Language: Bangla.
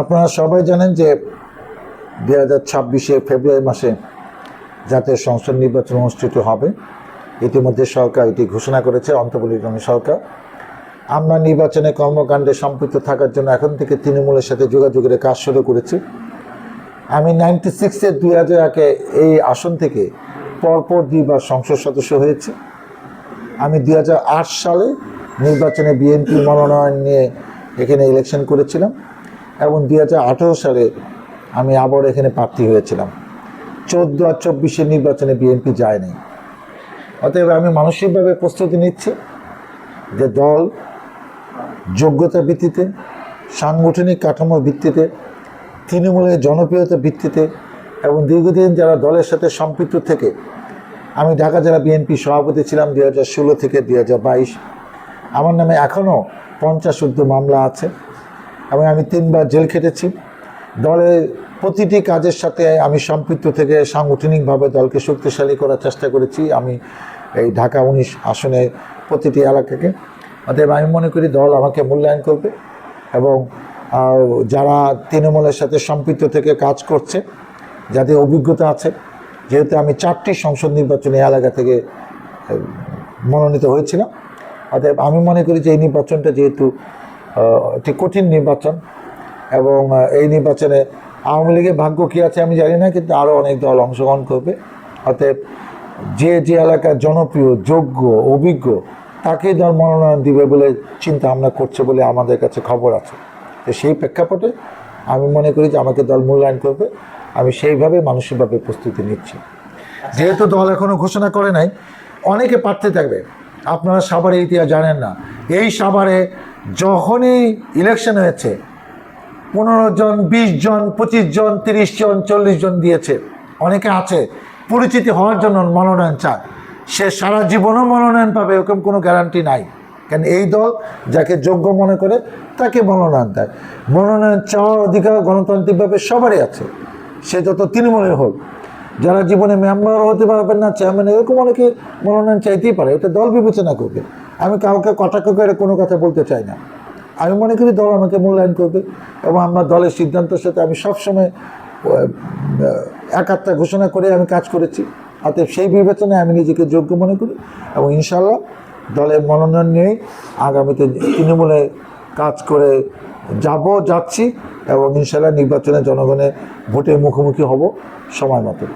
আপনারা সবাই জানেন যে দুই হাজার ছাব্বিশে ফেব্রুয়ারি মাসে জাতীয় সংসদ নির্বাচন অনুষ্ঠিত হবে। ইতিমধ্যে সরকার এটি ঘোষণা করেছে, অন্তর্বর্তীকালীন সরকার। আমরা নির্বাচনে কর্মকাণ্ডে সম্পৃক্ত থাকার জন্য এখন থেকে তৃণমূলের সাথে যোগাযোগের কাজ শুরু করেছি। আমি নাইনটি সিক্সের দুই হাজার একে এই আসন থেকে পরপর দুইবার সংসদ সদস্য হয়েছি। আমি দু হাজার আট সালে নির্বাচনে বিএনপি মনোনয়ন নিয়ে এখানে ইলেকশন করেছিলাম। এবং দুই হাজার আঠেরো সালে আমি আবার এখানে প্রার্থী হয়েছিলাম। চোদ্দ আর চব্বিশের নির্বাচনে বিএনপি যায়নি। অতএব আমি মানসিকভাবে প্রস্তুতি নিচ্ছি যে দল যোগ্যতা ভিত্তিতে, সাংগঠনিক কাঠামোর ভিত্তিতে, তৃণমূলের জনপ্রিয়তা ভিত্তিতে এবং দীর্ঘদিন যারা দলের সাথে সম্পৃক্ত থেকে, আমি ঢাকা জেলা বিএনপি সভাপতি ছিলাম দুই হাজার ষোলো থেকে দুই হাজার বাইশ। আমার নামে এখনও পঞ্চাশ মামলা আছে। এবং আমি তিনবার জেল খেটেছি। দলের প্রতিটি কাজের সাথে আমি সম্পৃক্ত থেকে সাংগঠনিকভাবে দলকে শক্তিশালী করার চেষ্টা করেছি। আমি এই ঢাকা উনিশ আসনে প্রতিটি এলাকাকে। অতএব আমি মনে করি দল আমাকে মূল্যায়ন করবে এবং যারা তৃণমূলের সাথে সম্পৃক্ত থেকে কাজ করছে, যাদের অভিজ্ঞতা আছে, যেহেতু আমি চারটি সংসদ নির্বাচনী এলাকা থেকে মনোনীত হয়েছিলাম। অতএব আমি মনে করি যে এই নির্বাচনটা যেহেতু একটি কঠিন নির্বাচন এবং এই নির্বাচনে আওয়ামী লীগের ভাগ্য কী আছে আমি জানি না, কিন্তু আরও অনেক দল অংশগ্রহণ করবে। অতএব যে যে এলাকার জনপ্রিয়, যোগ্য, অভিজ্ঞ, তাকেই দল মনোনয়ন দিবে বলে চিন্তা ভাবনা করছে বলে আমাদের কাছে খবর আছে। তো সেই প্রেক্ষাপটে আমি মনে করি যে আমাকে দল মূল্যায়ন করবে। আমি সেইভাবে মানসিকভাবে প্রস্তুতি নিচ্ছি। যেহেতু দল এখনও ঘোষণা করে নাই, অনেকে প্রার্থী থাকবে। আপনারা সাভারের ইতিহাস জানেন না। এই সাভারে যখনই ইলেকশন হয়েছে, পনেরো জন, বিশ জন, পঁচিশ জন, তিরিশ জন, চল্লিশ জন দিয়েছে। অনেকে আছে, পরিচিতি হওয়ার জন্য মনোনয়ন চায়। সে সারা জীবনও মনোনয়ন পাবে, এরকম কোনো গ্যারান্টি নাই। কেন এই দল যাকে যোগ্য মনে করে, তাকে মনোনয়ন দেয়। মনোনয়ন চাওয়ার অধিকার গণতান্ত্রিকভাবে সবারই আছে। সে যত তৃণমূলের হোক, যারা জীবনে মেম্বার হতে পারবেন না চেয়ারম্যান এরকম অনেকে মনোনয়ন চাইতেই পারে। এটা দল বিবেচনা করবে। আমি কাউকে কটাক্ষ করে কোনো কথা বলতে চাই না। আমি মনে করি দল আমাকে মূল্যায়ন করবে এবং আমার দলের সিদ্ধান্তের সাথে আমি সবসময় আহ, একাত্মা ঘোষণা করে আমি কাজ করেছি। অতএব সেই বিবেচনায় আমি নিজেকে যোগ্য মনে করি এবং ইনশাল্লাহ দলের মনোনয়ন নিয়েই আগামীতে তৃণমূলে কাজ করে যাব যাচ্ছি এবং ইনশাল্লাহ নির্বাচনে জনগণের ভোটের মুখোমুখি হব সময় মতো।